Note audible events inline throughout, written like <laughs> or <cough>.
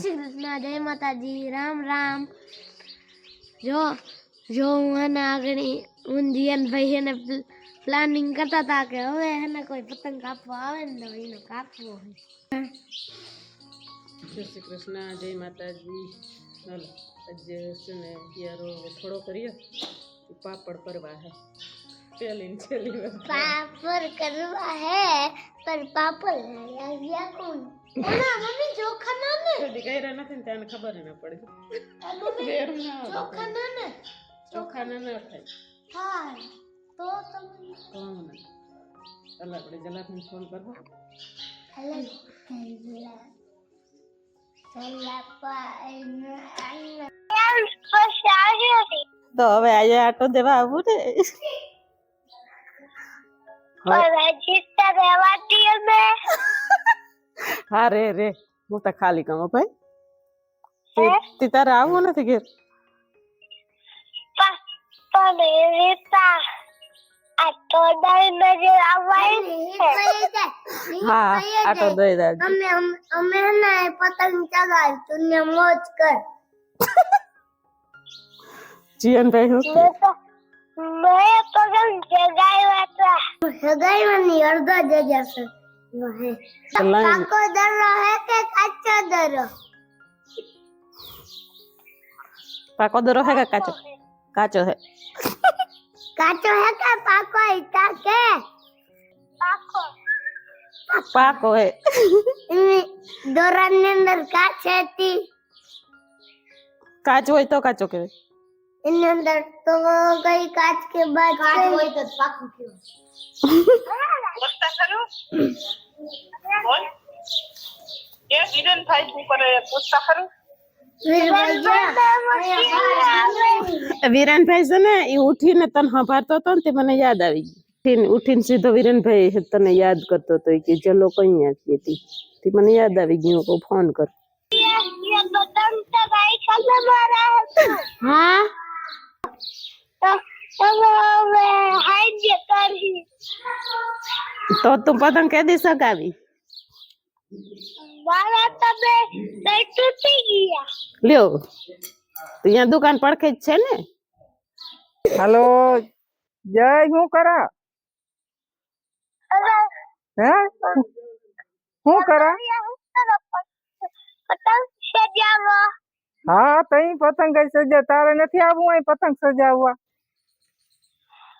શ્રી કૃષ્ણ જય માતાજી રામ રામ. જો જો હું એને આગળ હું જીયનભાઈ એને પ્લાનિંગ કરતા હતા કે હવે એને કોઈ પતંગ કાપવા આવે ને તો એનો કાપવો હોય. જય શ્રી કૃષ્ણ જય માતાજી. આજે છે ને યારો થોડો કરીએ? પાપડ કરવા હે. પહેલી છેલ્લી પાપડ કરવા હે પર પાપડ લાવ્યા કોણ? મમ્મી ચોખા ના ને કદી કર્યા નથી ને તેને ખબર ના પડી મમ્મી ના ચોખા ના ને ચોખા ના ના થાય હા તો આપણે ફોન કરવો હેલો હવે આજે આટો દેવા આવું ને હા રે રે. હું તો ખાલી કહું ભાઈ. તે- તે તારે આવવું નથી ઘેર? હા આટો દઈ દાજ અમે અમે ને પતંગ ચગાવ તું ને મોજ કર. જીવનભાઈ હું સગાઈવાની અડધો જગ્યા છે. લાઈન કાકો દરો હે કે કાચો દરો પાકો દરો હે કે કાચો કાચો હે કાચો હે કે પાકો ઈટા કે પાકો પાકો હે દોરા ની અંદર કાચ હતી કાચો હોય તો કાચો કહેવાય એની અંદર તો ગઈ પાકું વિરાનભાઈ છે ને એ ઉઠીને તને સંભાળતો હતો ને તે મને યાદ આવી ગયું. ઉઠીને સીધો વિરેનભાઈ તને યાદ કરતો હતો કે ચલો કઈ આખી હતી તે. મને યાદ આવી ગયું કહું ફોન કર. હા? તો તું પતંગ કે દી સગાવી લ્યો અહીંયા દુકાન પડખે જ છે ને? હાલો જય હું કરા? હે? હું કરા? હા તઈ પતંગ કઈ સજા તારે નથી આવવું અહીં પતંગ સજાવવા?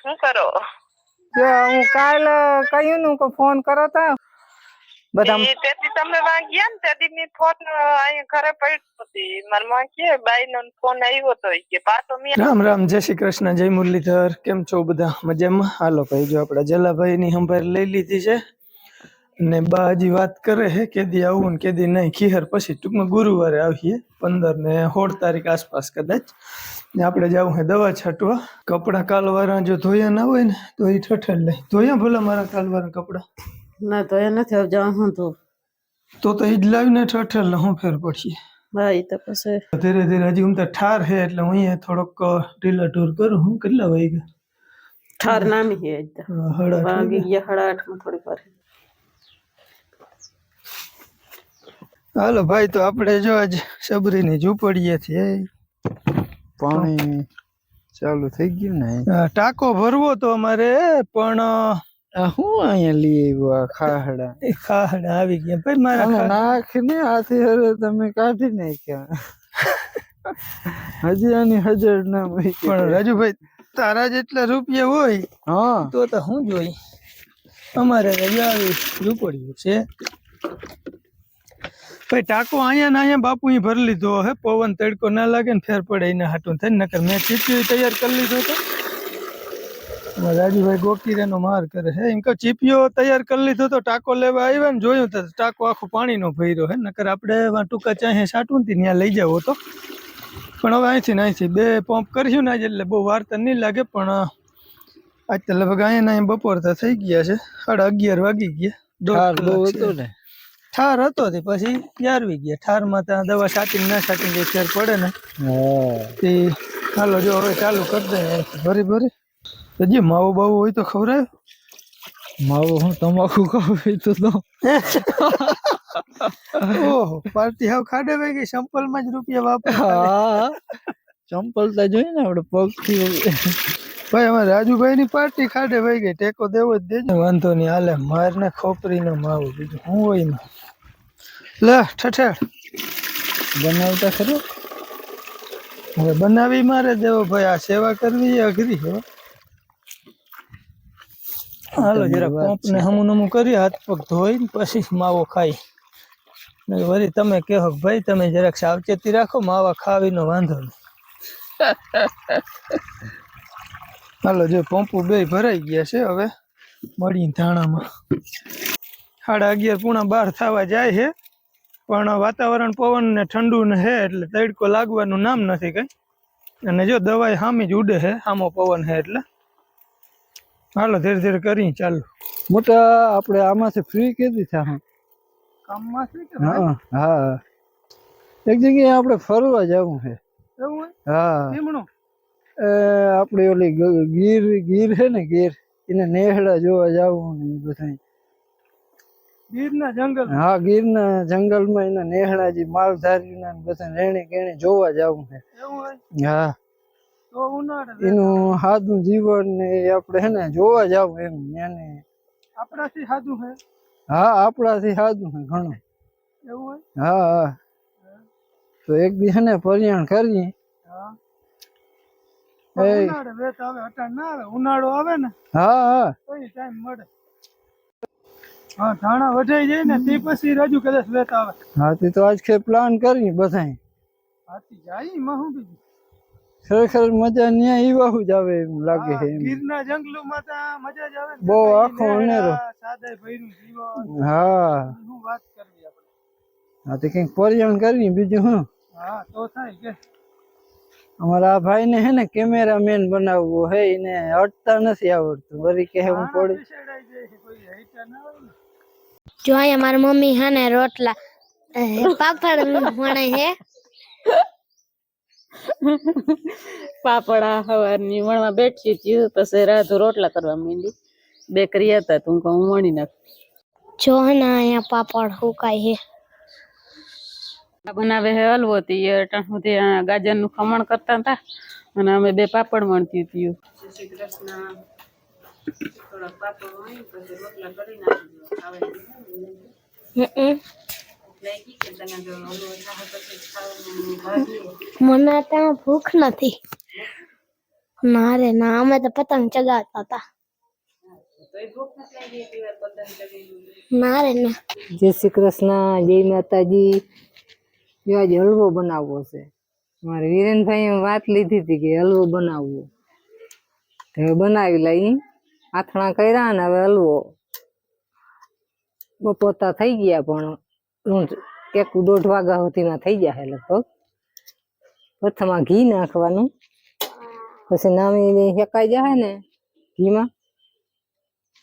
શું કરો? જો હું કાલ કહ્યું નું કે ફોન કરો તા બધા તેથી તમે વાગ્યા ગયા ને તેથી મેં ફોન અહીંયા ઘરે પડ્યો હતી મારા માં કે બાઈ નો ફોન આવ્યો તો કે પાછો મેં રામ રામ જય શ્રી કૃષ્ણ જય મુરલીધર કેમ છો બધા? મજામાં? હાલો ભાઈ જો આપડા જલાભાઈ ની સંભાળ લઈ લીધી છે. ને બાજી વાત કરે હે કેદી આવું ને કેદી નહીં ખીહર પછી ટૂંકમાં ગુરુવારે આવીએ પંદર ને સોળ તારીખ આસપાસ કદાચ. ને આપણે જવું છે દવા છાંટવા. કપડાં કાલવારા જો ધોયા ના હોય ને તો એ ઠઠર લે ધોયા ભલા મારા કાલવારા કપડાં? ના તો એ નથી હવે જવા હું તો તો તો એ જ લાવીને ઠઠર લે હું ફેર પડશે? હા એ તો પછી. ધીરે ધીરે હજી હું તો ઠાર છે એટલે હું અહીંયા થોડોક ઢીલા ઢોર કરું. હું કેટલા વાગે ઠાર નામી છે હડા વાગી ગયા. સાડા આઠમાં થોડી વાર. હાલો ભાઈ તો આપણે જો આજ સબરીની ઝૂંપડીએથી પાણી ચાલુ થઈ ગયું ને ટાંકો ભરવો તો અમારે પણ આ હું અહીંયા લઈ આવ્યો આ ખાહડા? ખાહડા આવી ગયા. ભાઈ મારા નાખ ને આથી હાથી હરે તમે કાઢી નાખ્યા. હજી આની હજાર ના. પણ રાજુભાઈ તારા જેટલા રૂપિયા હોય હા. તો તો હું જોઈ? અમારે રજા આવી રૂપડ્યું છે. ભાઈ ટાંકો અહીંયા ને અહીંયા બાપુ ભરી લીધો. હે પવન તડકો ના લાગે ને ફેર પડે એને હાટું થાય નકર મેં ચીટીઓ તૈયાર કરી લીધો તો. રાજીભાઈ ગોકીરેનો માર કરે હે એમ કે ચીપિયો તૈયાર કરી લીધો તો ટાંકો લેવા આવ્યા ને જોયું તો ટાંકો આખો પાણીનો ભર્યો હે નકર આપણે ટૂંકા ચાહે સાટું ને ત્યાં લઈ જવો તો. પણ હવે અહીંથી ને અહીંથી બે પંપ કરશું ને આજે એટલે બહુ વાર તો નહીં લાગે પણ આજ તો લગભગ અહીંયા ને અહીંયા બપોર તો થઈ ગયા છે. સાડા અગિયાર વાગી ગયા. દોઢ કલાક ને. ઠાર હતો તે પછી યારવી ગયા. ઠારમાં ત્યાં દવા છાંટીને ના છાંટીને જે ફેર પડે ને તે હાલો જો હવે ચાલુ કરી દે ભરી ભરી. હજી માવો બાવો હોય તો ખવડાય. માવો હું તમાકુ ખાવ તો તો. ઓહો પાર્ટી હાવ ખાડે ભાઈ ગઈ. સંપલમાં જ રૂપિયા વાપર. હા. ચંપલ તો જોઈએ ને આપણે પગથી ભાઈ અમારે રાજુભાઈ ની પાર્ટી ખાડે ભાઈ ગઈ. ટેકો દેવો જ દેજો. વાંધો નહીં હાલે. માર ને ખોપરી નો માવો બીજું. હું હોય ને? લે ઠઠેડ બનાવતા ખરો? હવે બનાવી મારે દેવો ભાઈ આ સેવા કરવી એ અઘરી છે હો. હાલો જરા પંપ ને હમું નમું કરી હાથ પગ ધોઈ ને પછી માવો ખાઈ. વળી તમે કહો ભાઈ તમે જરાક સાવચેતી રાખો માવા ખાવીનો વાંધો નહીં. હાલો જો પંપુ બે ભરાઈ ગયા છે હવે મળી ધાણામાં. સાડા અગિયાર પૂણા બાર થવા જાય છે. પણ વાતાવરણ પવન ને ઠંડુ ને હે એટલે તડકો લાગવાનું નામ નથી કઈ. અને જો દવાઈ સામી જ ઉડે છે સામો પવન હે એટલે. હાલો ધીરે ધીરે કરી ચાલુ. મોટા આપણે આમાંથી ફ્રી કીધી છે હા. હા હા. એક જગ્યાએ આપણે ફરવા જવું છે. હા. એ આપણે ઓલી ગીર ગીર છે ને ગીર. એને નેહડા જોવા જવું ને બધા ગીરના જંગલ. હા ગીરના જંગલમાં એના નેહડા જે માલધારીના ને બધા રેણી કેણી જોવા જવું છે. એવું હોય? હા. તો ઉનાળે એનું સાદું જીવન ને એ આપણે હે ને જોવા જવું એમ એને આપણાથી સાદું છે હા આપણાથી સાદું છે ઘણું. એવું હોય? હા હા. તો એક દી હે ને પર્યાણ કરીએ. હા. એ. ઉનાળે વેત આવે અટાણ ના આવે. ઉનાળો આવે ને હા હા. તો ટાઈમ મળે. હા ધાણા વઢાઈ જાય ને તે પછી રાજુ કદાચ લેતા આવે. હા તે તો આજ કે પ્લાન કરી બધાય. હાથી જાય શું બીજું? ખરેખર મજા ન્યા ઈવાહુ જ આવે એમ લાગે છે હા, ગીરના જંગલોમાં તો મજા જ આવે બહુ આખો અનેરો. સાદાઈ ભર્યું જીવન. હા. શું વાત કરવી આપણે? હા તે કંઈક પર્યાણ કરી બીજું હું? હા તો થાય કે. અમારા ભાઈ ભાઈને હે ને કેમેરામેન બનાવવો હે એને અટતા નથી આવડતું. વરી કે હું પડી. કોઈ હેટા ના હોય ને. જો અહીંયા મારી મમ્મી હે ને રોટલા પાપડ વણે હે. પાપડા હવારની વણવા બેઠી હતી પછી રાધુ રોટલા કરવા માંડી. બે કરી હતા તું કહું વણી નાખ. જો હે ને અહીંયા પાપડ હુકાય હે. બનાવે હે હલવો તી અટણ સુધી ગાજરનું ખમણ કરતા હતા અને અમે બે પાપડ વણતી હતી. શ્રી કૃષ્ણ મને ત્યાં ભૂખ નથી. ના રે, ના, અમે તો પતંગ ચગાવતા હતા. ના રે, ના. જય શ્રી કૃષ્ણ, જય માતાજી. એવા આજે હલવો બનાવવો છે. મારે વિરેનભાઈએ વાત લીધી હતી કે હલવો બનાવવો. હવે બનાવી લઈ આથણા કર્યા ને હવે હલવો. બપોતા થઈ ગયા પણ એક દોઢ વાગ્યા સુધીમાં થઈ જાય લગભગ. પ્રથમ ઘી નાખવાનું. પછી નામી શેકાઈ જાય ને ઘીમાં.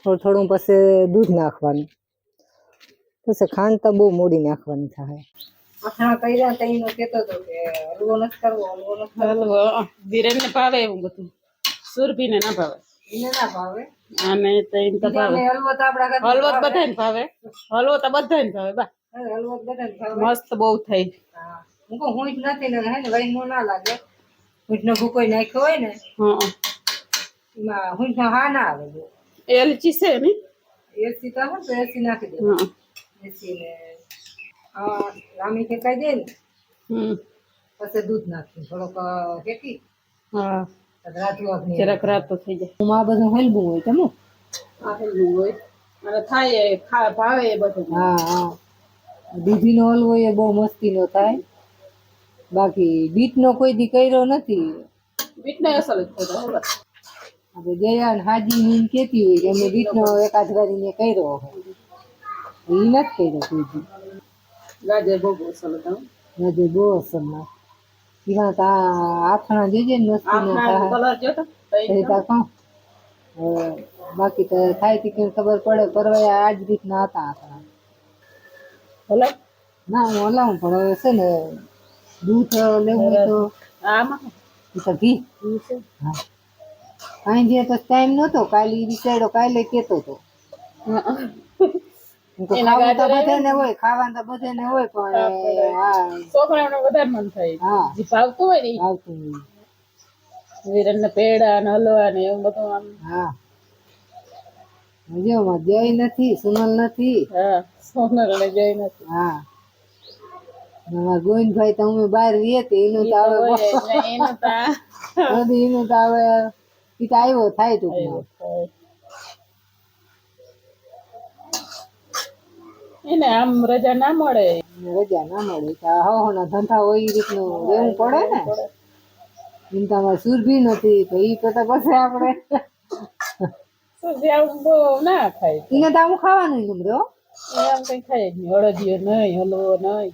થોડું થોડું પછી દૂધ નાખવાનું. પછી ખાંડ તો બહુ મોડી નાખવાની થાય. આથણા કર્યા તો એનો કેતો હતો કે હલવો નથી કરવો હલવો નથી હલવો. ધીરેન ને ભાવે એવું બધું. સુરભી ને ના ભાવે એને ના ભાવે. અને તો એમ તો ભાવે. હલવો તો આપડા હલવો તો બધાને ભાવે. હલવો તો બધાને ભાવે બા. હલવો બધાને ભાવે. મસ્ત બહુ થઈ. હા. હું કહું હુંઠ નથી ને હે ને મો ના લાગે. હુંઠનો ભૂકો નાખ્યો હોય ને હા એમાં હુંઠનો હા ના આવે. એલચી છે ને એલચી તો હું તો એસી નાખી દે હા. એસી ને આ કે કહી દે ને હમ. પછી દૂધ નાખી થોડોક ફેંકી. હા. જરાક રાત તો થઈ જાય. આ બધું હેલબું હોય તમે આપેલું હોય. અને થાય એ ભાવે એ બધું. હા હા. દૂધીનો હલવો એ બહુ મસ્તીનો થાય. બાકી બીટનો કોઈ દી કર્યો નથી. બીટને અસલ જ થતો આપણે ગયા ને હાજી ની કેતી હોય કે અમે બીટનો એકાદ વારીને કર્યો હોય. એ નથી કર્યો કોઈ દી. ગાજર બહુ અસલ હતા હો. બહુ અસર ના. એમાં તો આ આથણા જોજે ને મસ્તી ના આખા કલર જોતો એ તો કહું બાકી તો થાય તી કઈ ખબર પડે પરવાયા આ જ રીતના હતા આથણા. ભલે ના હું હલાવું પણ હવે છે ને દૂધ લેવું તો આમાં? તો ઘી. હા. કાંઈ જે તો ટાઈમ નહોતો કાલે વિચાર્યો કાલે કેતો હતો તો ખાવાનું તો બધાને હોય ખાવાનું તો બધાને હોય પણ હા છોકરાઓને વધારે મન થાય. હા. જે ભાવતું હોય ને આવતું હોય. વિરન પેડા ને હલવા ને એવું બધું આમ. હા. હજુ જય નથી સુનલ નથી. હા સોનર ને જઈ નથી. હા. ગોવિંદભાઈ તો અમે બહાર રહીએ તે એનું તો હવે <laughs> એનું તો આ બધું એનું તો હવે તો આવ્યો થાય ટૂંકમાં. એને આમ રજા ના મળે. રજા ના મળે હવાના ધંધા હોય એ રીતનું રહેવું પડે ને? ચિંતામાં સુરભી નથી તો એ કરતા પછી આપણે સુધી આવું બહુ ના ખાય. એને તો આવું ખાવાનું ગમતો આમ કઈ ખાય જ નહીં. અડદિયો નહીં હલવો નહીં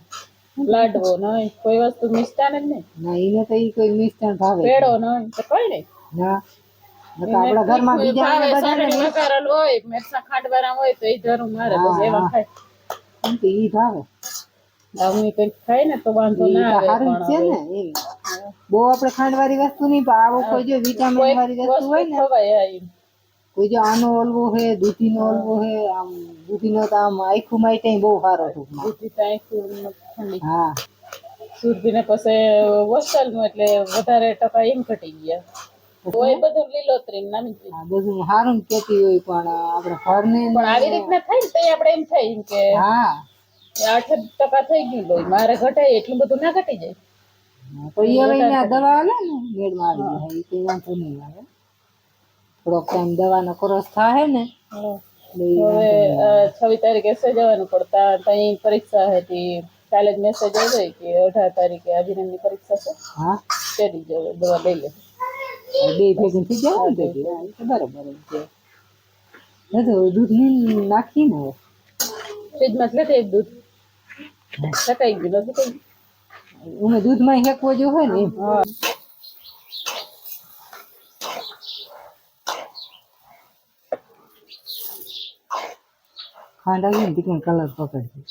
લાડવો નહીં કોઈ વસ્તુ મિષ્ટાન જ નહીં. ના એને તો એ કોઈ મિષ્ટાન ભાવે પેડો નહીં તો કઈ નહીં. ના આપણા ઘરમાં બીજા બધાને હોય મેરસા ખાંડવાળા હોય તો એ ધરું મારે બસ એવા ખાય. એમ તો ઈ ભાવે. આવું કંઈક ખાય ને તો વાંધો ના આવે સારું છે ને એમ બહુ આપણે ખાંડ વાળી વસ્તુ નહીં પણ આવો કોઈ જો વિટામિન વાળી વસ્તુ હોય ને કોઈ જો આનો ઓલવો હે દૂધીનો ઓલવો હે આમ દૂધીનો તો આમ આખું માટે બહુ સારો ટૂંકમાં દૂધી તો આખું ઠંડી. હા. સુરભીને પછી વસ્ટલનું એટલે વધારે ટકા એમ ઘટી ગયા. હોય બધું લીલોતરી નાની બધું સારું કેતી હોય પણ આપણે ઘરને પણ આવી રીતના થાય ને તો આપણે એમ થાય એમ કે હા. આઠ ટકા થઈ ગયું લોહી મારે ઘટાય એટલું બધું ના ઘટી જાય. તો એ હવે આ દવા આલે ને મેળમાં આવી જાય. એ વાંધો નહીં આવે. થોડોક ટાઈમ દવાનો કોરસ થાય ને હવે છવ્વીસ તારીખે સજાવાનું પડતા. ત્યાં પરીક્ષા હતી. કાલે જ મેસેજ આવ્યો કે અઢાર તારીખે અભિનંદનની પરીક્ષા છે. હા. ચડી જવું દવા લઈ લે બે ભેગું થઈ જાય ને તો બરાબર છે બધું દૂધ લીલ નાખી ને ફ્રીજમાં લેતી દૂધ. સકાઈ ગયું નથી કઈ? ઉમે દૂધમાં હેકવો જો હોય ને હા. ખાંડ આવી ને કલર પકડશે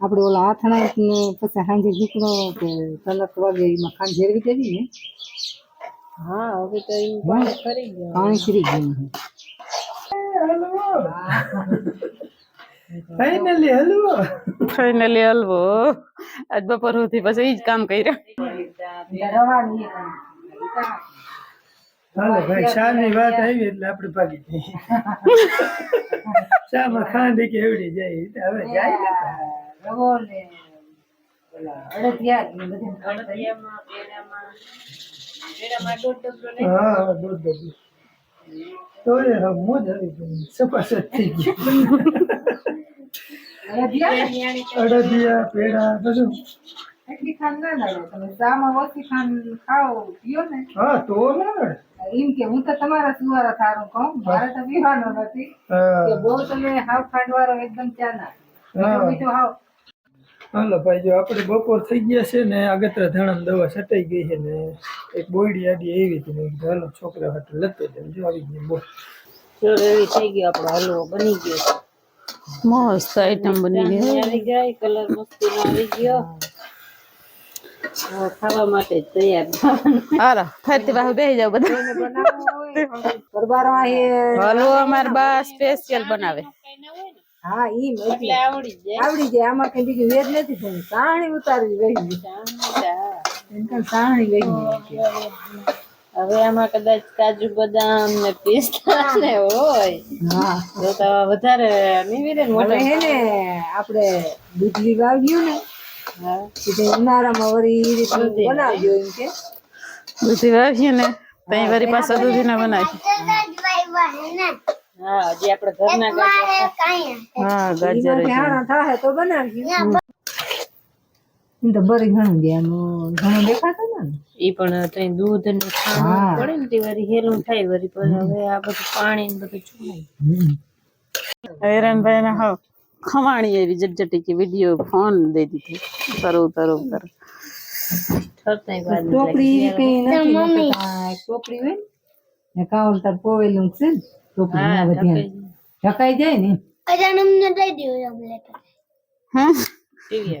આપણે ઓલા આથણા ને પછી સાંજે દીકરો કે કલાક વાગે એમાં ખાંડ ભેળવી દેવી ને? હા હવે તો પાણી ફરી ગયું. પાણી ફરી ગયું. <laughs> ફાઇનલી હલવો ફાઇનલી હલવો આજ બપોર સુધી પછી એ જ કામ કર્યા હાલો ભાઈ શાની વાત આવી એટલે આપણે ભાગી જઈએ શામાં ખાંડી કે એવડી જાય હવે જાય ને. રવો ને ઓલા અડદિયા ને બધું હા દૂધ દૂધ તો એ હવે મોજ આવી ગઈ સપાસટ થઈ ગઈ અડદિયા પેડા બધું એટલી ખાંડ ના લાગે તમે ચામાં ઓછી ખાંડ ખાઓ પીઓ ને હા તો ના એમ કે હું તો તમારા સુવારા થારું કહું મારે તો પીવાનો નથી કે બહુ તમે હાવ ખાંડ વાળો એકદમ ચા ના. મીઠું હાવ હાલો ભાઈ જો આપણે બપોર થઈ ગયા છે ને આગતરા ધાણા દવા છટાઈ ગઈ છે ને એક બોયડી આડી એવી હતી મેં કીધું હાલો છોકરા હાટુ લતો જાય જો આવી ગઈ બોલ. એવી થઈ ગયો આપણો હલવો બની ગયો મસ્ત આઈટમ બની ગઈ. આવી ગઈ કલર મસ્તી આવી ગયો. ખાવા માટે તૈયાર હાલો ફરતી બાહુ બેસી જાવ બધા હલવો <laughs> અમાર બા સ્પેશિયલ બનાવે. હા ઈ એટલે આવડી જાય. આવડી જાય આમાં કઈ બીજું વેદ નથી થયું. સાણી ઉતારવી વહી ગઈ. સાણી વહી હવે આમાં કદાચ કાજુ બદામ ને પિસ્તા ને હોય. તો તો વધારે નીવી રે હે ને આપણે દૂધલી વાવ્યું ને એટલે ઉનાળામાં વળી ઈ રીતનું બનાવજો એમ કે. દૂધી વાવીએ ને તઈ વરી પાછા દૂધી ના. બનાવી હા હજી આપણે ઘરના ગાજર હા ગાજર થાય તો બનાવજો તો બરી ઘણું દે આનું ઘણું દેખાતું ને? ઈ પણ તઈ દૂધ ને હા. પડે ને તે વળી હેલું થાય વળી પણ હવે આ બધું પાણી ને બધું ચૂનાય હેરાનભાઈ ને હા ખવાણી એવી જટજટી કે વીડિયો ફોન દઈ દીધી. તરો તરો તરો. ટોપડી કઈ નથી ટોપડી હોય ને કાઉન્ટર પોવેલું છે ને. ઢકાઈ જાય ને અજાણ દઈ દો એમ લેટર હા? ટીવી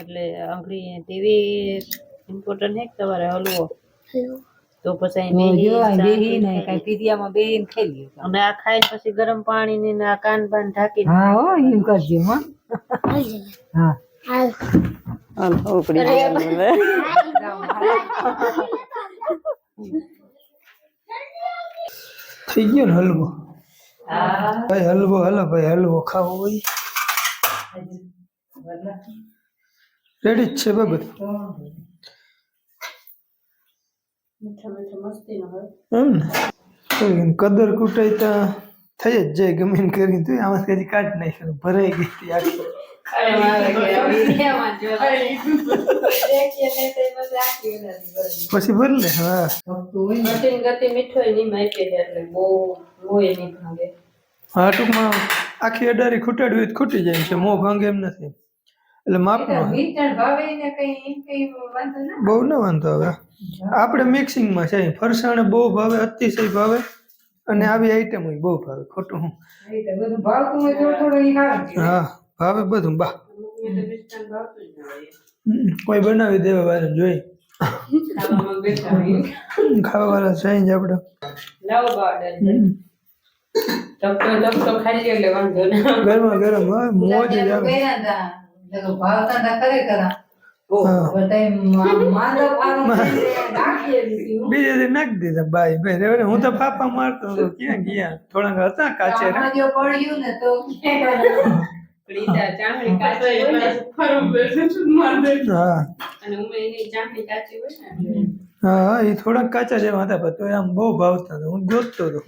એટલે આંગળી ટીવી ઇમ્પોર્ટન્ટ હે તમારે હલવો? તો પછી બેહી ને કઈ પીરિયામાં બેહીને ખાઈ લ્યો અને આ ખાઈને પછી ગરમ પાણી ને આ કાન પાન ઢાંકી હા હો એમ કરજો હો. હા. હાલ. હાલ ઉપડી ગયા. <laughs> થઈ ગયો ને હલવો? ભાઈ હલવો હલો ભાઈ હલવો ખાવો ભાઈ રેડી જ છે બધું? એમ ને? કદર કુટાઈ થઈ જ જાય ગમે કરીને તું આમાં કદી કાઢ નાખ્યો ભરાઈ ગઈ આખી. પછી ભર ને હા. ગતિ ગતિ મીઠોય નહીં માપી દે એટલે બહુ મોય નહીં ભાંગે. હા ટૂંકમાં આખી અડારી ખૂટાડવી હોય તો ખૂટી જાય છે મોં ભાંગે એમ નથી. એટલે ના બહુ ન વાંધો હવે આપણે મિક્સિંગમાં છે ફરસાણ બહુ ભાવે અતિશય ભાવે અને આવી આઈટમ બહુ ભાવે ખોટું. હું. તો બધું બા. કોઈ બનાવી દેવા વાળા જોઈ. ખાવા વાળા છે જ આપણે ગરમા ગરમ હોય મોજ જ. હવે. બીજે દી નાખી દીધા ભાઈ ભાઈ હું તો પાપા મારતો હતો ક્યાં ગયા? થોડાક હતા કાચે પડ્યું ને તો <laughs> હા અને ઉમે એની ચામડી કાચી હોય ને. એટલે હા હા એ થોડાક કાચા જેવા હતા પણ તોય આમ બહુ ભાવતા હતા. હું ગોતતો હતો. તો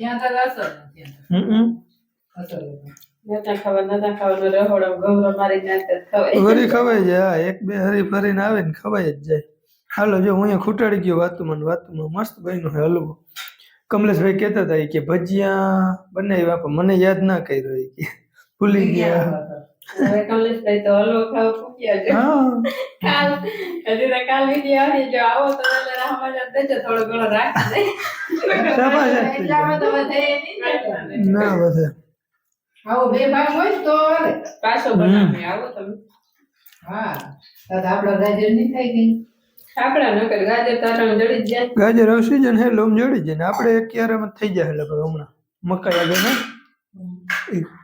નાખતા ખવાય. ખવાઈ જાય હા એક બે હરી ફરીને આવે ને ખવાઈ જ જાય. હાલો જો હું અહીંયા ખૂટાડી ગયો વાતુમાં વાતુમાં મસ્ત બન્યો નો હલવો. કમલેશભાઈ કહેતા હતા કે ભજીયા બનાવ્યા પણ મને યાદ ના કર્યો કે. ભૂલી ગયા. કમલેશભાઈ તો હલવો ખાવા પૂગ્યા છે. કાલ હજી તો કાલ વીડિયો આવી જો આવો તો એટલે સમાચાર દેજો થોડો ઘણો રાખી દે. એટલામાં તો વધે ના. વધે. આવો બે ભાગ હોય તો પાછો બનાવી આવો તમે. હા. તો તો ગાજર નહીં થાય ગઈ આપડા નકર ગાજર તારા જડી જાય. ગાજર હવે હે લોમ જડી જાય આપણે એક ક્યારેમાં થઈ જાય લગભગ હમણાં. મકાઈ આગળ.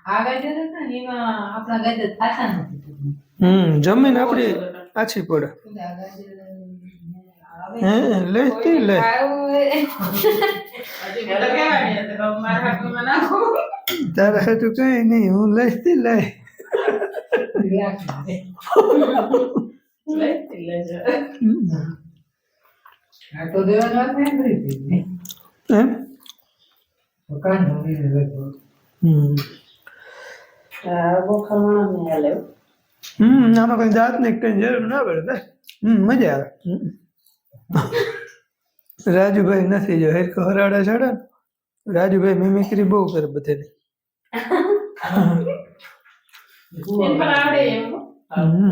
આ ગાજર હતા ને એમાં આપણા ગાજર થાતા નથી હમ જમીન આપણી આછી પડે. હે લે તી લે. તારા હાટું કઈ નહીં હું લઈ તી લઈ. રાખી. લઈ લેજો આ તો દેવાનો વાત નહીં કરી દીધી. એમ હમ. આમાં કઈ દાંત ને કઈ જરૂર ના પડે ભાઈ હમ મજા આવે. રાજુભાઈ નથી જો હેરકો હરાડા ચડે ને, રાજુભાઈ મિમિક્રી બહુ કરે બધાની. હો. હમ.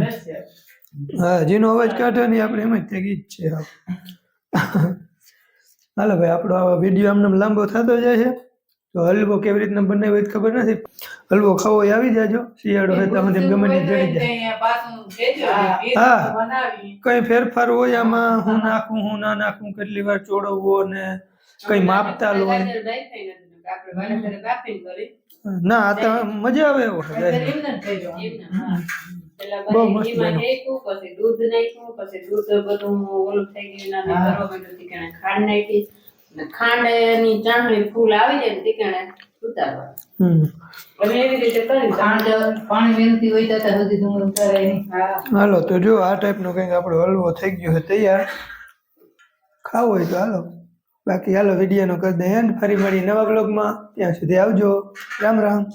હા જેનો અવાજ કાઢવાની આપણે એમ જ તે ગીત છે. હાવ. હાલો ભાઈ આપણો આવા વીડિયો આમને આમ લાંબો થતો જાય છે. તો હલવો કેવી રીતના બનાવ્યો એ ખબર નથી હલવો ખાવો એ આવી જાજો શિયાળો હોય તો સુધી ગમે તે જડી જાય ને, હા. કઈ ફેરફાર હોય આમાં હું નાખું હું ના નાખું કેટલી વાર ચોડવવો ને કઈ માપતા લો. ના આ તો મજા આવે એવો ને, બહુ મસ્ત દૂધ નાખ્યું, પછી દૂધ બધું ઓલું થઈ ગયું, ખાંડ નાખી. ને ખાંડની ચાસણી ફૂલ આવી જાય ને ઉતારવા. હા હાલો તો જો આ ટાઈપનો કંઈક આપણો હલવો થઈ ગયો છે તૈયાર. ખાવો હોય તો હાલો. બાકી હાલો વિડીયોનો કરી દે એન્ડ. ફરી મળી નવા બ્લોગમાં ત્યાં સુધી આવજો. રામ રામ.